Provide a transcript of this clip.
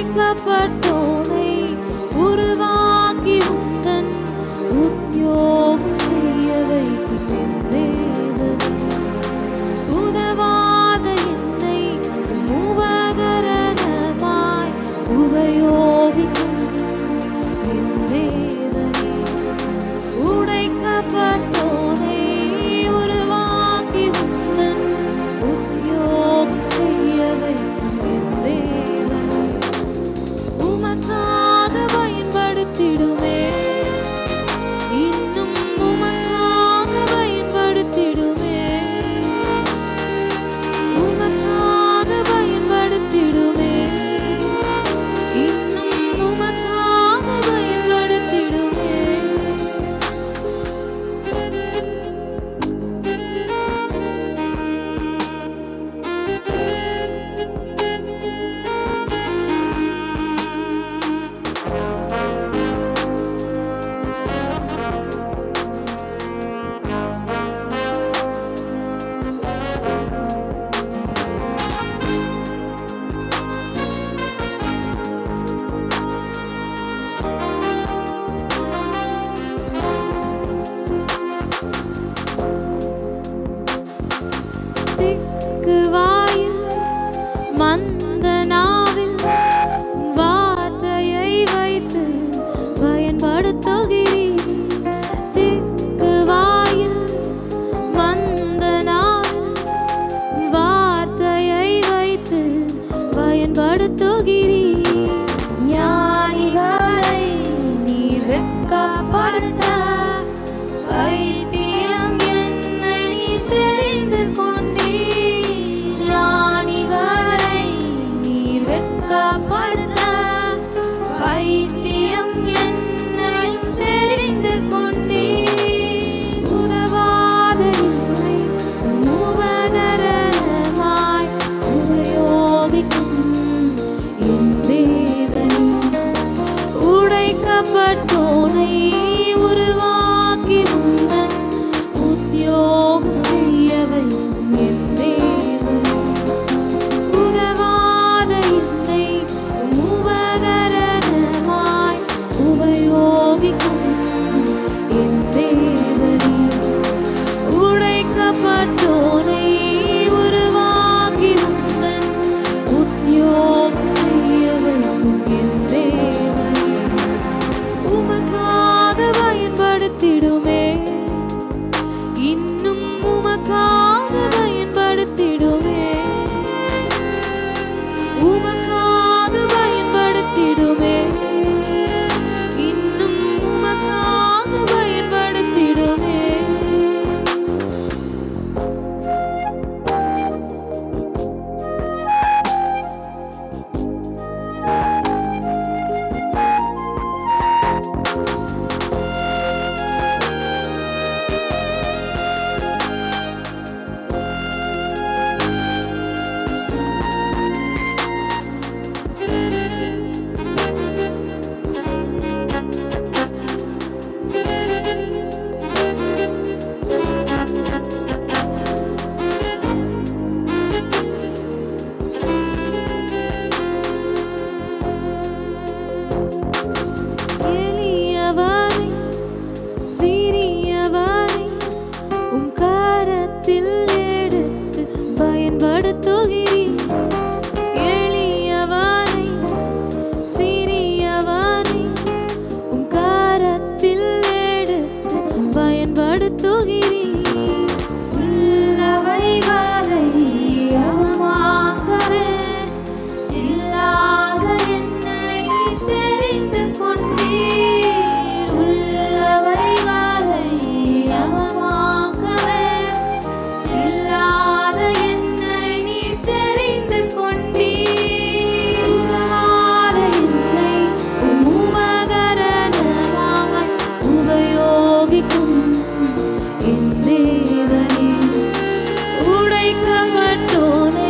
படைக்கப்பட்டோனை உருவா படுத்துகிறீ திக்கு வாயில் வந்த நான் வார்த்தையை வைத்து பயன்படுத்துகிறீ. ஞானிகளை கவர்த்தோனே